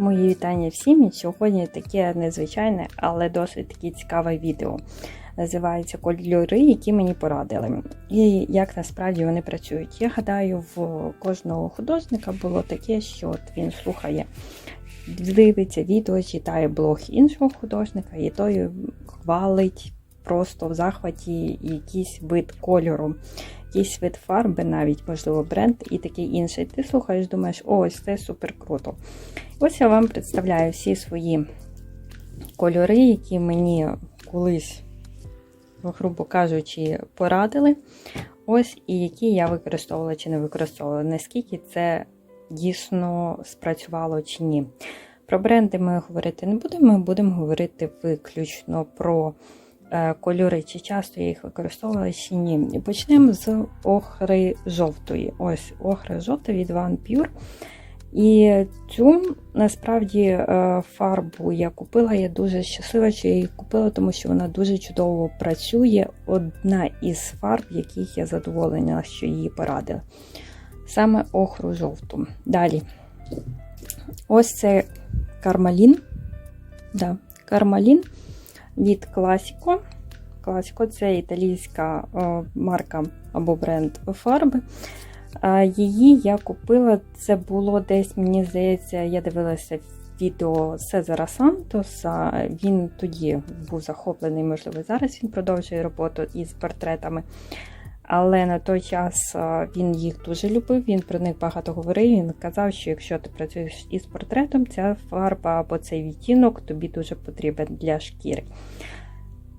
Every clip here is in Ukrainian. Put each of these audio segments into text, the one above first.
Мої вітання всім. І сьогодні таке незвичайне, але досить таки цікаве відео. Називається Кольори, які мені порадили. І як насправді вони працюють. Я гадаю, в кожного художника було таке, що от він слухає, дивиться відео, читає блог іншого художника, і той хвалить просто в захваті якийсь вид кольору. Якийсь вид фарби, навіть, можливо, бренд і такий інший. Ти слухаєш, думаєш, ось це супер круто. Ось я вам представляю всі свої кольори, які мені колись, грубо кажучи, порадили. Ось і які я використовувала чи не використовувала. Наскільки це дійсно спрацювало чи ні. Про бренди ми говорити не будемо, ми будемо говорити виключно про кольори, чи часто я їх використовувала чи ні. Почнемо з охри жовтої. Ось охра жовта від Van Pure. І цю насправді фарбу я купила, я дуже щаслива, що я її купила, тому що вона дуже чудово працює. Одна із фарб, яких я задоволена, що її порадила. Саме охру жовту. Далі. Ось це кармалін. Да, кармалін від Classico. Classico це італійська марка або бренд фарби. Її я купила, це було десь, мені здається, я дивилася відео Сезара Сантоса. Він тоді був захоплений, можливо, зараз він продовжує роботу із портретами. Але на той час він їх дуже любив, він про них багато говорив. Він казав, що якщо ти працюєш із портретом, ця фарба або цей відтінок тобі дуже потрібен для шкіри.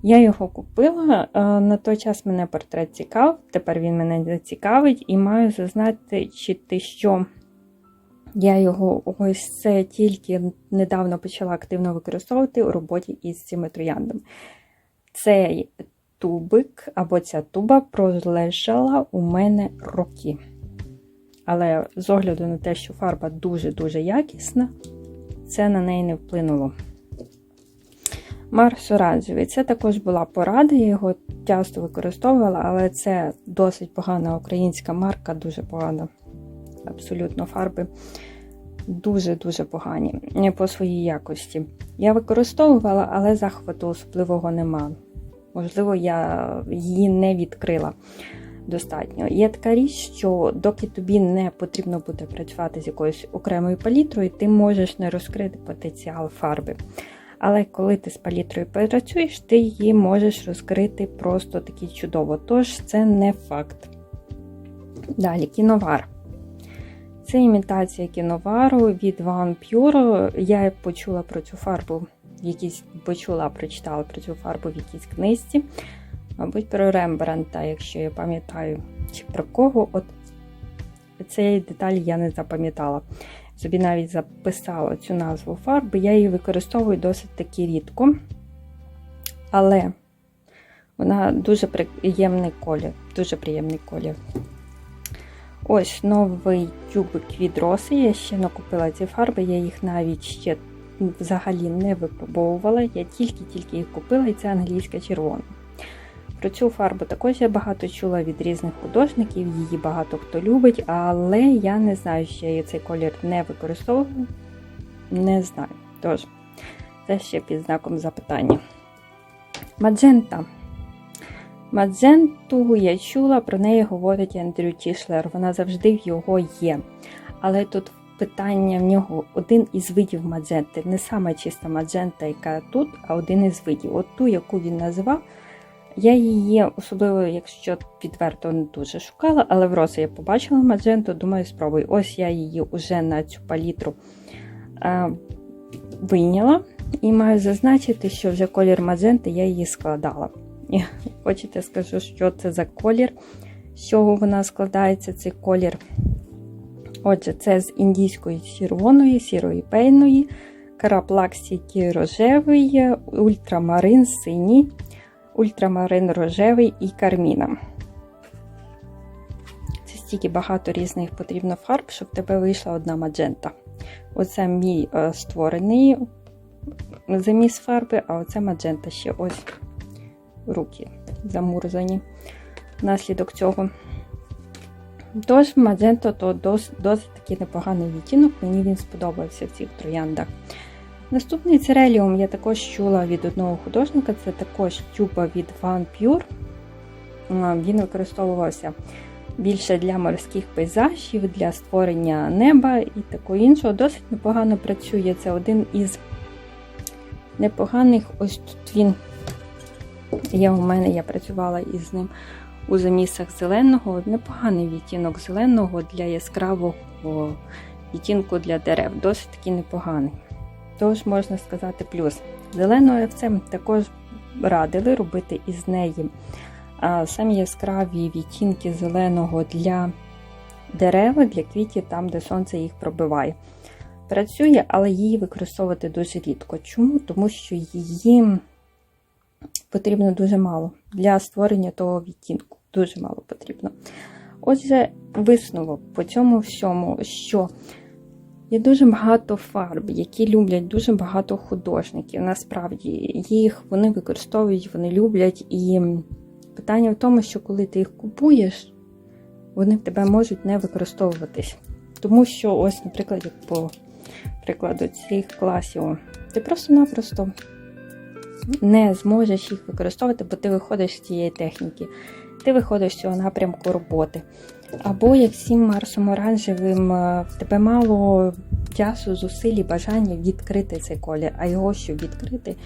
Я його купила. На той час мене портрет цікав, тепер він мене не цікавить, і маю зазначити, що я його ось це тільки недавно почала активно використовувати у роботі із цими трояндами. Цей тубик або ця туба пролежала у мене роки. Але з огляду на те, що фарба дуже-дуже якісна, це на неї не вплинуло. Марс оранжевий. Це також була порада, я його часто використовувала, але це досить погана українська марка, дуже погана. Абсолютно фарби дуже-дуже погані по своїй якості. Я використовувала, але захвату особливого нема. Можливо, я її не відкрила достатньо. Є така річ, що доки тобі не потрібно буде працювати з якоюсь окремою палітрою, ти можеш не розкрити потенціал фарби. Але коли ти з палітрою працюєш, ти її можеш розкрити просто таки чудово. Тож це не факт. Далі, кіновар. Це імітація кіновару від Van Pure. Я почула про цю фарбу, якісь почула, прочитала про цю фарбу в якійсь книжці. Мабуть, про Рембранта, якщо я пам'ятаю, чи про кого. От цієї деталі я не запам'ятала собі навіть записала цю назву фарби, я її використовую досить таки рідко. Але вона дуже приємний колір. Дуже приємний колір. Ось новий тюбик від роси. Я ще накупила ці фарби, я їх навіть ще взагалі не випробовувала. Я тільки-тільки їх купила, і це англійська червона. Про цю фарбу також я багато чула від різних художників, її багато хто любить, але я не знаю, що я цей колір не використовую. Не знаю. Тож, це ще під знаком запитання. Маджента. Мадженту я чула, про неї говорить Андрю Тішлер. Вона завжди в його є. Але тут питання в нього один із видів мадженти. Не саме чиста маджента, яка тут, а один із видів. От ту, яку він називав. Я її, особливо, якщо відверто не дуже шукала, але в роси я побачила мадженту, думаю, спробую. Ось я її вже на цю палітру а, вийняла і маю зазначити, що вже колір мадженти я її складала. І Хочете, скажу, що це за колір, з чого вона складається, цей колір. Отже, це з індійської червоної, сірої пейної, караплаксіки рожевий, ультрамарин синій ультрамарин рожевий і карміна. Це стільки багато різних потрібно фарб, щоб в тебе вийшла одна маджента. Оце мій е, створений заміс фарби, а оце маджента ще ось руки замурзані. Внаслідок цього. Тож Мадженто то досить, досить таки непоганий відтінок, мені він сподобався в цих трояндах. Наступний цереліум я також чула від одного художника, це також тюба від Van Pure. Він використовувався більше для морських пейзажів, для створення неба і такого іншого. Досить непогано працює. Це один із непоганих. Ось тут він є у мене, я працювала із ним у замісах зеленого. Непоганий відтінок зеленого для яскравого відтінку для дерев. Досить таки непоганий. Тож, можна сказати, плюс. Зеленою овцем також радили робити із неї самі яскраві відтінки зеленого для дерева, для квітів, там, де сонце їх пробиває. Працює, але її використовувати дуже рідко. Чому? Тому що її потрібно дуже мало для створення того відтінку. Дуже мало потрібно. Отже, висновок по цьому всьому, що є дуже багато фарб, які люблять дуже багато художників. Насправді їх вони використовують, вони люблять. І питання в тому, що коли ти їх купуєш, вони в тебе можуть не використовуватись. Тому що, ось, наприклад, по прикладу цих класів, ти просто-напросто не зможеш їх використовувати, бо ти виходиш з цієї техніки, ти виходиш з цього напрямку роботи. Або як всім Марсом оранжевим, в тебе мало часу, зусиль і бажання відкрити цей колір, а його, щоб відкрити,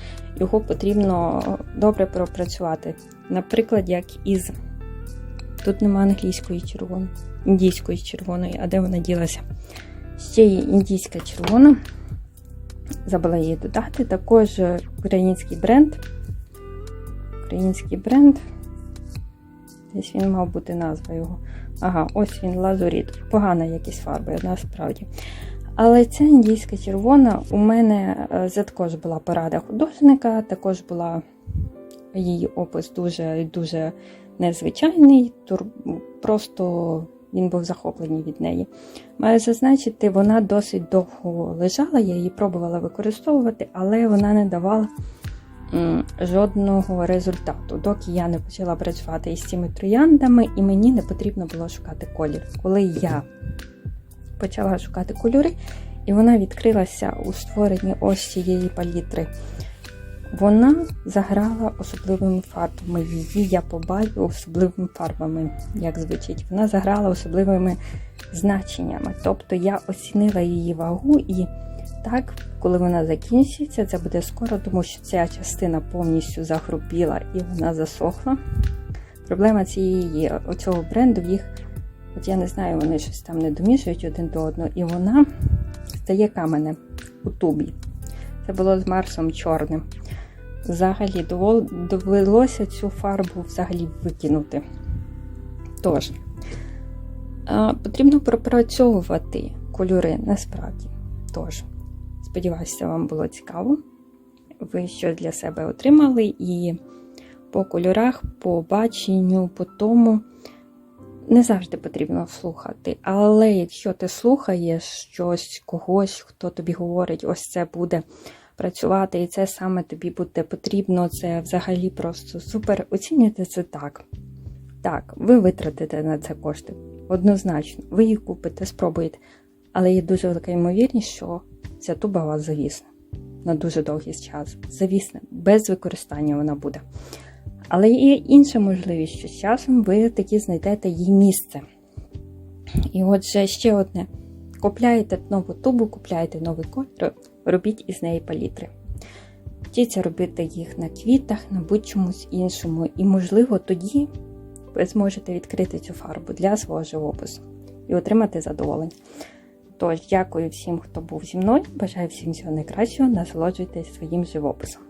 його потрібно добре пропрацювати. Наприклад, як із тут нема англійської червоної, індійської червоної, а де вона ділася? Ще є індійська червона. Забула її додати. Також український бренд. Український бренд. Десь він мав бути назва його. Ага, ось він лазуріт. Погана якість фарби, насправді. Але ця індійська червона у мене це також була порада художника, також була її опис дуже дуже незвичайний, просто він був захоплений від неї. Маю зазначити, вона досить довго лежала, я її пробувала використовувати, але вона не давала жодного результату, доки я не почала працювати із цими трояндами, і мені не потрібно було шукати колір. Коли я почала шукати кольори, і вона відкрилася у створенні ось цієї палітри. Вона заграла особливими фарбами. Її я побачила особливими фарбами, як звучить. Вона заграла особливими значеннями. Тобто я оцінила її вагу, і так, коли вона закінчиться, це буде скоро, тому що ця частина повністю загрубіла і вона засохла. Проблема цієї оцього бренду їх, от я не знаю, вони щось там не домішують один до одного, і вона стає камене у тубі. Це було з Марсом чорним. Взагалі, довелося цю фарбу взагалі викинути. Тож, потрібно пропрацьовувати кольори насправді. Тож, сподіваюся, вам було цікаво. Ви щось для себе отримали, і по кольорах, по баченню, по тому не завжди потрібно слухати. Але якщо ти слухаєш щось, когось, хто тобі говорить, ось це буде працювати, і це саме тобі буде потрібно, це взагалі просто супер. Оцінюйте це так. Так, ви витратите на це кошти. Однозначно, ви їх купите, спробуєте. Але є дуже велика ймовірність, що ця туба вас завісне на дуже довгий час. Завісне, без використання вона буде. Але є інша можливість, що з часом ви таки знайдете її місце. І отже, ще одне: купляєте нову тубу, купляєте новий кольор, робіть із неї палітри. Вчіться робити їх на квітах, на будь-чомусь іншому. І, можливо, тоді ви зможете відкрити цю фарбу для свого живопису і отримати задоволення. Тож, дякую всім, хто був зі мною. Бажаю всім всього найкращого, насолоджуйтесь своїм живописом.